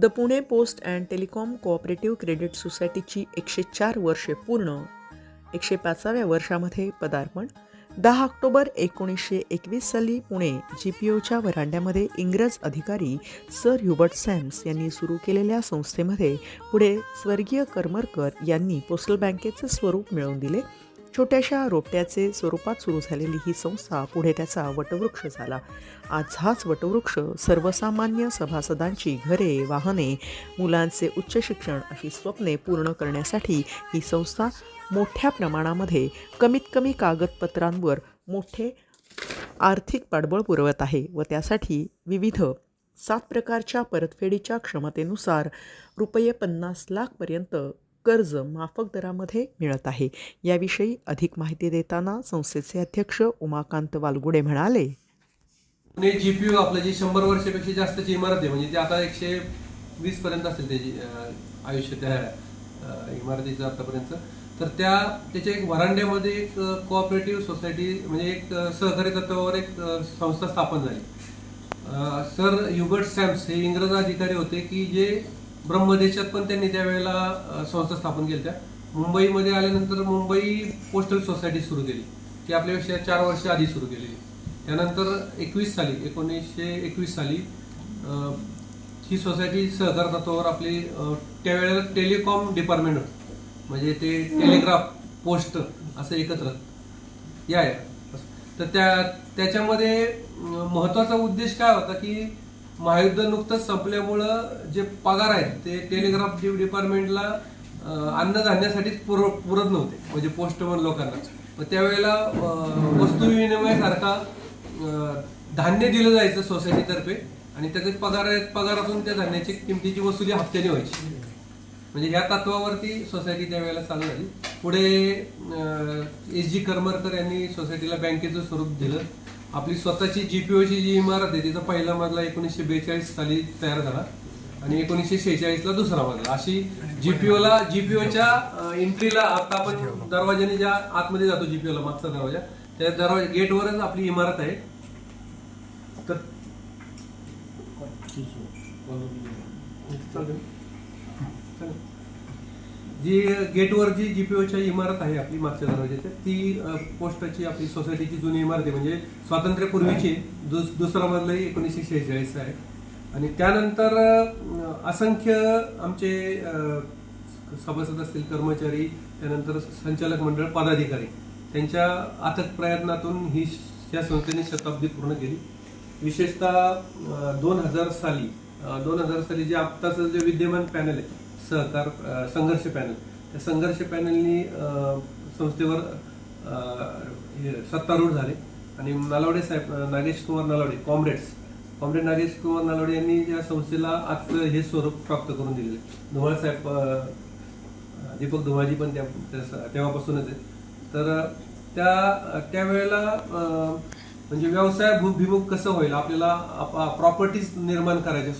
The Pune post and telecom cooperative credit सोसायटीची एकशे चार वर्षे पूर्ण एकशे पाचाव्या वर्षामध्ये पदार्पण. दहा ऑक्टोबर एकोणीसशे एकवीस साली पुणे जी पी ओच्या वरांड्यामध्ये इंग्रज अधिकारी सर ह्युबर्ट सॅम्स यांनी सुरू केलेल्या संस्थेमध्ये पुढे स्वर्गीय करमरकर यांनी पोस्टल बँकेचे स्वरूप मिळवून दिले. छोट्याशा रोपट्याचे स्वरूपात सुरू झालेली ही संस्था पुढे त्याचा वटवृक्ष झाला. आज हाच वटवृक्ष सर्वसामान्य सभासदांची घरे वाहने मुलांचे उच्च शिक्षण अशी स्वप्ने पूर्ण करण्यासाठी ही संस्था मोठ्या प्रमाणामध्ये कमीत कमी कागदपत्रांवर मोठे आर्थिक पाठबळ पुरवत आहे व त्यासाठी विविध सात प्रकारच्या परतफेडीच्या क्षमतेनुसार रुपये पन्नास लाखपर्यंत कर्ज माफक दरामध्ये मिळत आहे. याविषयी अधिक माहिती देताना संस्थेचे अध्यक्ष उमाकांत वालगुडे म्हणाले. पुणे यू आपलं जी शंभर वर्षापेक्षा जास्तची इमारत आहे म्हणजे ती आता एकशे वीस पर्यंत असेल त्याची आयुष्य त्या इमारतीचं आतापर्यंत तर त्या त्याच्या एक वरांड्यामध्ये एक कोऑपरेटिव्ह सोसायटी म्हणजे एक सहकारी तत्वावर एक संस्था स्थापन झाली. सर युबर्ट सॅम्स हे इंग्रज अधिकारी होते की जे ब्रह्मदेशात पण त्यांनी त्यावेळेला संस्था स्थापन केल्या त्या मुंबईमध्ये आल्यानंतर मुंबई पोस्टल सोसायटी सुरू केली. ती आपल्यापेक्षा चार वर्ष आधी सुरू केलेली त्यानंतर एकवीस साली एकोणीसशे एकवीस साली ही सोसायटी सहकार तत्वावर आपली त्यावेळेला टेलिकॉम डिपार्टमेंट होतं. म्हणजे ते टेलिग्राफ पोस्ट असं एकत्र. या तर त्या त्याच्यामध्ये महत्त्वाचा उद्देश काय होता की महायुद्ध नुकतंच संपल्यामुळं जे पगार आहेत ते टेलिग्राफ डिपार्टमेंटला अन्नधान्यासाठीच पुर पुरत नव्हते म्हणजे पोस्टमन लोकांना. मग त्यावेळेला वस्तू विनिमयासारखा धान्य दिलं जायचं सोसायटीतर्फे आणि त्याचे पगार पगारातून त्या धान्याची किमतीची वसुली हप्त्याने व्हायची. म्हणजे ह्या तत्वावरती सोसायटी त्यावेळेला चालू झाली. पुढे एस जी करमरकर यांनी सोसायटीला बँकेचं स्वरूप दिलं. आपली स्वतःची जीपीओची जी इमारत आहे तिचा पहिला मजला एकोणीसशे बेचाळीस साली तयार झाला आणि एकोणीसशे शेहेचाळीस ला दुसरा मजला. अशी जीपीओला जीपीओच्या एंट्रीला आता आपण दरवाजाने ज्या आतमध्ये जातो जीपीओला मागचा दरवाजा त्या दरवाजा गेटवरच आपली इमारत आहे. तर चालेल. जी गेटवर जी जीपीओच्या इमारत आहे आपली मागच्या दरवाजाच्या ती पोस्टाची आपली सोसायटीची जुनी इमारत आहे. म्हणजे स्वातंत्र्यपूर्वीची दुस दुसरा मजला एकोणीसशे शेहेचाळीस आहे. आणि त्यानंतर असंख्य आमचे सभासद असतील कर्मचारी त्यानंतर संचालक मंडळ पदाधिकारी त्यांच्या अथक प्रयत्नातून ही या संस्थेने शताब्दी पूर्ण केली. विशेषतः दोन हजार साली दोन हजार साली जे आत्ताचं जे विद्यमान पॅनल आहे सहकार संघर्ष पॅनल. त्या संघर्ष पॅनलनी संस्थेवर हे सत्तारूढ झाले. आणि नलावडे साहेब नागेश कुमार नलावडे कॉम्रेड्स कॉम्रेड नागेश कुमार नलावडे यांनी या संस्थेला आजचं हे स्वरूप प्राप्त करून दिलेलं आहे. धुमाळ साहेब दीपक धुमाजी पण त्या तेव्हापासूनच आहे तर त्या त्यावेळेला म्हणजे म्हणजे व्यवसायाभिमुख कसं होईल? आपल्याला प्रॉपर्टीज निर्माण करायच्या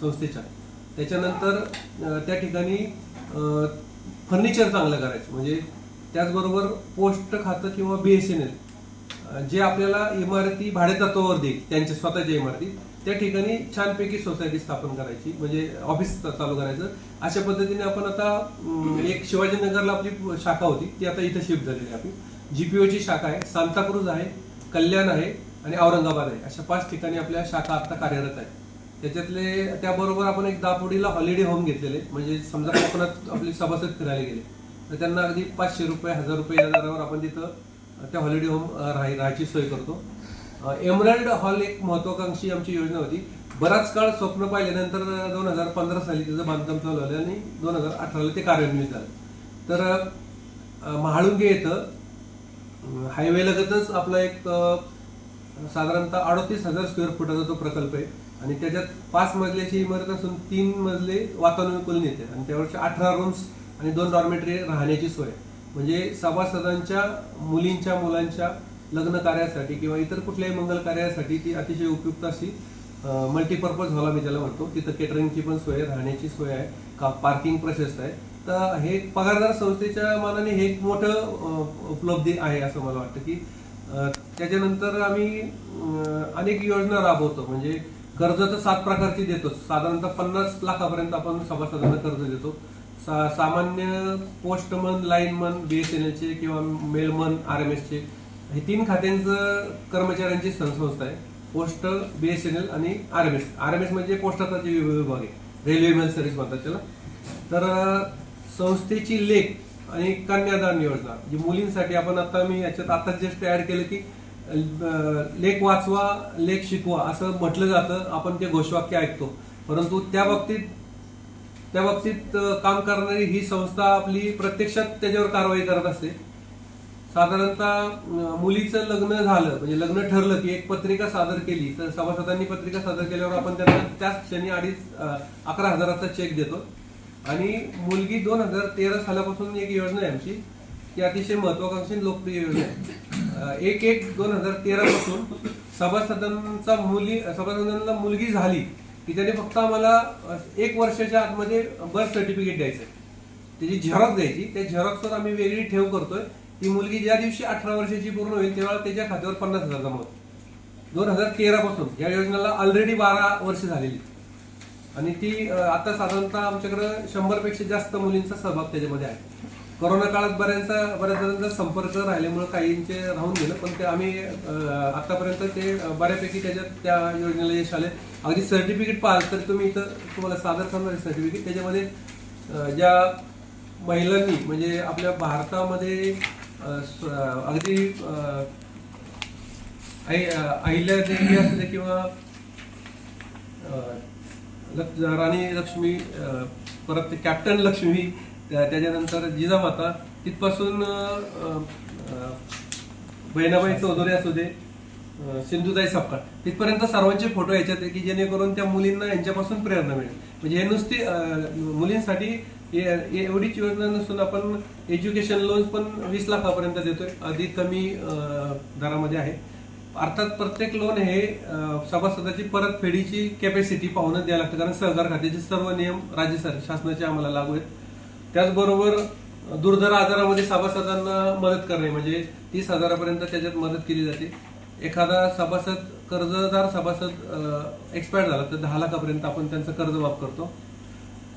संस्थेच्या. त्याच्यानंतर त्या ठिकाणी फर्निचर चांगलं करायचं. म्हणजे त्याचबरोबर पोस्ट खातं किंवा बी एस एन एल जे आपल्याला इमारती भाडेतत्वावर देईल त्यांच्या स्वतःच्या इमारती त्या ठिकाणी छानपैकी सोसायटी स्थापन करायची. म्हणजे ऑफिस चालू करायचं. अशा पद्धतीने आपण आता एक शिवाजीनगरला आपली शाखा होती ती आता इथं शिफ्ट झालेली आहे आपली. जीपीओची शाखा आहे सांताक्रूज आहे कल्याण आहे आणि औरंगाबाद आहे. अशा पाच ठिकाणी आपल्या शाखा आता कार्यरत आहेत. त्याच्यातले त्याबरोबर आपण एक दापोडीला हॉलिडे होम घेतलेले. म्हणजे समजा कोकणात आपले सभासद फिरायला गेले तर त्यांना अगदी पाचशे रुपये हजार रुपये या दरावर आपण तिथं त्या हॉलिडे होम राहाय राहायची सोय करतो. एमरल्ड हॉल एक महत्वाकांक्षी आमची योजना होती. बराच काळ स्वप्न पाहिल्यानंतर दोन हजार पंधरा साली त्याचं बांधकाम चालू झालं आणि दोन हजार अठराला ते कार्यान्वित झालं. तर महाळुंगे येतं. हायवे लगतच आपला एक साधारणतः अडतीस हजार स्क्वेअर फुटाचा तो प्रकल्प आहे आणि त्याच्यात पाच मजल्याची इमारत असून तीन मजले वातानुकूलन येते आणि त्यावरचे अठरा रूम्स आणि दोन डॉर्मेटरी राहण्याची सोय आहे. म्हणजे सभासदांच्या मुलींच्या मुलांच्या लग्न कार्यासाठी किंवा इतर कुठल्याही मंगल कार्यासाठी ती अतिशय उपयुक्त अशी मल्टीपर्पज हॉल आम्ही त्याला म्हणतो. तिथं केटरिंगची पण सोय आहे राहण्याची सोय आहे का पार्किंग प्रशस्त आहे. तर हे पगारदार संस्थेच्या मानाने हे एक मोठं उपलब्धी आहे असं मला वाटतं की त्याच्यानंतर आम्ही अनेक योजना राबवतो. म्हणजे कर्ज तर सात प्रकारची देतो. साधारणतः पन्नास लाखापर्यंत आपण सभासदांना कर्ज देतो. सा सामान्य पोस्टमन लाईनमन बीएसएनएलचे किंवा मेलमन आर एम एसचे हे तीन खात्यांचं कर्मचाऱ्यांची संस्था आहे. पोस्ट बीएसएनएल आणि R M S. R M S म्हणजे पोस्टाचा जे विभाग आहे. रेल्वे मेल सर्व्हिस म्हणतात त्याला. तर संस्थेची लेख आणि कन्यादान योजना. जी मुलींसाठी आपण आता मी याच्यात आता जस्ट ऍड केलं की लेख वाचवा लेख शिकवा असं म्हटलं जातं. आपण ते घोषवाक्य ऐकतो. परंतु त्या बाबतीत त्या बाबतीत काम करणारी ही संस्था आपली प्रत्यक्षात त्याच्यावर कारवाई करत असते. साधारणतः मुलीचं लग्न झालं म्हणजे लग्न ठरलं की एक पत्रिका सादर केली तर सभासदांनी पत्रिका सादर केल्यावर आपण त्यांना त्याच क्षणी अडीच अकरा हजाराचा चेक देतो. आणि मुलगी दोन हजार तेरा सालापासून एक योजना आहे आमची. ही अतिशय महत्वाकांक्षी लोकप्रिय योजना आहे. एक एक दोन हजार तेरा पासून सभासदांचा मुली सभासदांना मुलगी झाली की त्याने फक्त आम्हाला एक वर्षाच्या आतमध्ये बर्थ सर्टिफिकेट द्यायचं आहे. त्याची झेरॉक्स द्यायची. त्या झेरॉक्सवर आम्ही वेगळी ठेव करतोय. ती मुलगी ज्या दिवशी अठरा वर्षाची पूर्ण होईल तेव्हा त्याच्या खात्यावर पन्नास हजार जमा होतो. दोन हजार तेरा पासून या योजनेला ऑलरेडी बारा वर्ष झालेली आणि ती आता साधारणतः आमच्याकडे शंभरपेक्षा जास्त मुलींचा सहभाग त्याच्यामध्ये आहे. कोरोना काळात बऱ्याचसा बऱ्याच जणांचा संपर्क राहिल्यामुळे काहींचे राहून गेलं पण ते आम्ही आतापर्यंत ते बऱ्यापैकी त्याच्यात त्या योजनेला यश आले अगदी सर्टिफिकेट पाहाल तर तुम्ही इथं तुम्हाला सादर करणार सर्टिफिकेट त्याच्यामध्ये ज्या महिलांनी म्हणजे आपल्या भारतामध्ये अगदी आई- अं, अहिल्यादेवी असू दे किंवा राणी लक्ष्मी परत ते कॅप्टन लक्ष्मी त्याच्यानंतर जिजामाता तिथपासून बहिणाबाई चौधरी असू दे सिंधुताई सपकाळ तिथपर्यंत सर्वांचे फोटो याच्यात आहे की जेणेकरून त्या मुलींना यांच्यापासून प्रेरणा मिळेल. म्हणजे हे नुसती मुलींसाठी एवढीच योजना नसून आपण एज्युकेशन लोन्स पण वीस लाखापर्यंत देतोय. अधिक कमी दरामध्ये आहे. अर्थात प्रत्येक लोन हे सभासदाची परतफेडीची कॅपॅसिटी पाहूनच द्यायला लागतं. कारण सहकार खात्याचे सर्व नियम राज्य सर- शासनाचे आम्हाला लागू आहेत. त्याचबरोबर दुर्धर आजारामध्ये सभासदांना मदत करणे म्हणजे तीस हजारापर्यंत त्याच्यात मदत केली जाते. एखादा सभासद कर्जदार सभासद एक्सपायर झाला तर दहा लाखापर्यंत आपण त्यांचं कर्ज माफ करतो.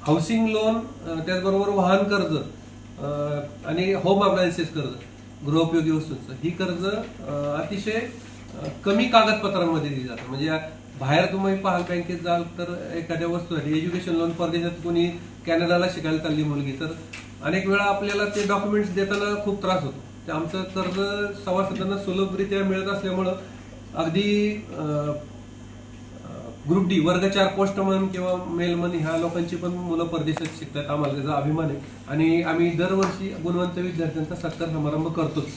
हाऊसिंग लोन त्याचबरोबर वाहन कर्ज आणि होम अप्लायन्सेस कर्ज गृहोपयोगी वस्तूंचं. ही कर्ज अतिशय कमी कागदपत्रांमध्ये दिली जातात म्हणजे बाहेर तुम्ही पाहाल बँकेत जाल तर एखाद्या वस्तूसाठी एज्युकेशन लोन परदेशात कोणी कॅनडाला शिकायला चालली मुलगी तर अनेक वेळा आपल्याला ते डॉक्युमेंट्स देताना खूप त्रास होतो. ते आमचं कर्ज सभासदांना सुलभरित्या मिळत असल्यामुळं अगदी ग्रुप डी वर्ग चार पोस्टमन किंवा मेलमन ह्या लोकांची पण मुलं परदेशात शिकतात. आम्हाला त्याचा अभिमान आहे. आणि आम्ही दरवर्षी गुणवंत विद्यार्थ्यांचा सत्कार समारंभ करतोच.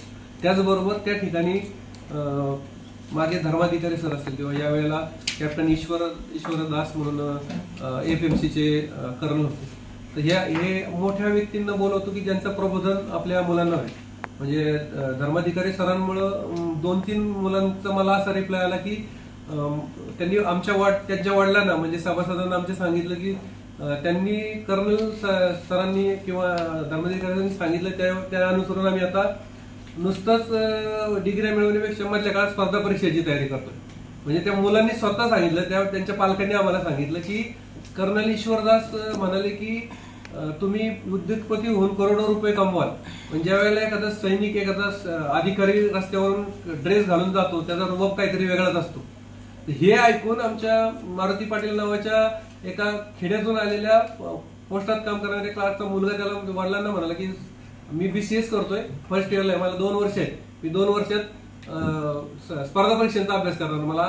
त्याचबरोबर त्या ठिकाणी मागे धर्माधिकारी सर असतील किंवा यावेळेला कॅप्टन ईश्वर ईश्वर दास म्हणून एफ एम सीचे कर्नल होते. तर ह्या हे मोठ्या व्यक्तींना बोलवतो की ज्यांचं प्रबोधन आपल्या मुलांना होईल. म्हणजे धर्माधिकारी सरांमुळं दोन तीन मुलांचा मला असा रिप्लाय आला की त्यांनी आमच्या वाट त्यांच्या वडिलांना म्हणजे सभासदांना आमचे सांगितलं की त्यांनी कर्नल सरांनी किंवा धर्माधिकाऱ्यांनी सांगितलं त्या त्या अनुसरून आम्ही आता नुसतंच डिग्री मिळवण्यापेक्षा मधल्या काळात स्पर्धा परीक्षेची तयारी करतो म्हणजे त्या मुलांनी स्वतः सांगितलं त्या त्यांच्या पालकांनी आम्हाला सांगितलं की कर्नल ईश्वरदास म्हणाले की तुम्ही उद्योगपती होऊन करोडो रुपये कमवाल. पण ज्या वेळेला एखादा सैनिक एखादा अधिकारी रस्त्यावरून ड्रेस घालून जातो त्याचा रुबाब काहीतरी वेगळाच असतो. हे ऐकून आमच्या मारुती पाटील नावाच्या एका खेड्यातून आलेल्या पोस्टात काम करणाऱ्या क्लासचा मुलगा त्याला वडिलांना म्हणाला की मी बीसीएस करतोय. फर्स्ट इयरला आहे. मला दोन वर्ष आहेत. मी दोन वर्षात स्पर्धा परीक्षांचा अभ्यास करणार. मला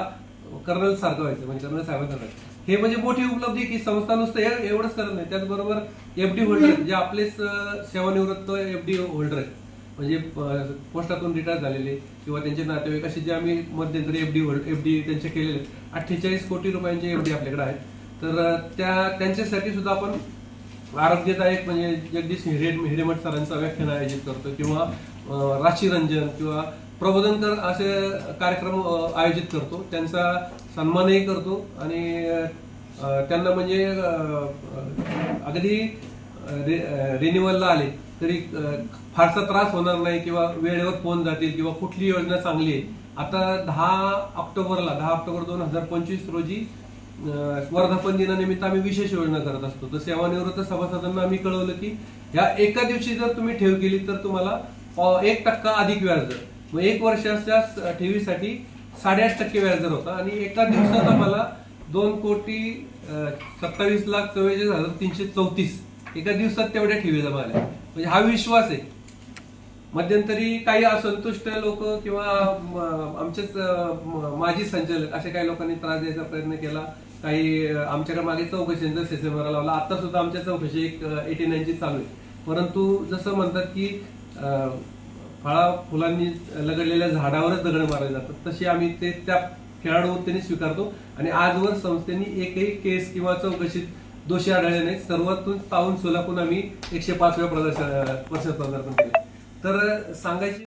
कर्नल सारखं व्हायचं म्हणजे कर्नल साहेब हे म्हणजे मोठी उपलब्धी की संस्था नुसतं एवढंच करत नाही. त्याचबरोबर एफडी होल्डर जे आपलेच सेवानिवृत्त एफडी होल्डर आहेत. म्हणजे पोस्टातून रिटायर झालेले किंवा त्यांचे नातेवाईक असे जे आम्ही मध्यंतरी एफडी एफडी त्यांचे केलेले अठ्ठेचाळीस कोटी रुपयांचे एफडी आपल्याकडे आहेत. तर त्या त्यांच्यासाठी सुद्धा आपण आरोग्यदायक म्हणजे जगदीश हिरे हिरेमठ सरांचं व्याख्यान आयोजित करतो किंवा राशीरंजन किंवा प्रबोधनकर असे कार्यक्रम आयोजित करतो. त्यांचा सन्मानही करतो आणि त्यांना म्हणजे अगदी रे अगदी रिन्युअलला आले तरी फारसा त्रास होणार नाही किंवा वेळेवर फोन जातील किंवा कुठली योजना चांगली आहे. आता दहा ऑक्टोबरला दहा ऑक्टोबर दोन हजार पंचवीस रोजी वर्धापन दिनानिमित्त आम्ही विशेष योजना करत असतो. तर सेवानिवृत्त सभासदांना आम्ही कळवलं की ह्या एका दिवशी जर तुम्ही ठेव केली तर तुम्हाला एक टक्का अधिक व्याजदर. मग एक वर्षाच्या ठेवीसाठी साडेआठ टक्के व्याजदर होता आणि एका दिवसात आम्हाला दोन कोटी सत्तावीस लाख चव्वेचाळीस हजार तीनशे चौतीस एका दिवसात तेवढ्या ठेवी जमा आल्या. म्हणजे हा विश्वास आहे. मध्यंतरी काही असंतुष्ट लोक किंवा आमचेच माजी संचालक असे काही लोकांनी त्रास द्यायचा प्रयत्न केला. काही आमच्याकडे मागे चौकशींचा सेसेमारा लावला आता सुद्धा आमच्या चौकशी एक एटी नाईनची चालू आहे. परंतु जसं म्हणतात की फळा फुलांनी लगडलेल्या झाडावरच दगड मारले जातात. तशी आम्ही ते त्या खेळाडूवर त्यांनी स्वीकारतो. आणि आजवर संस्थेने एकही केस किंवा चौकशीत दोषी आढळले नाही सर्वातून पाहून सोलापून आम्ही एकशे पाचव्या प्रदर्शन वर्षात प्रदर्शन केले. तर सांगायची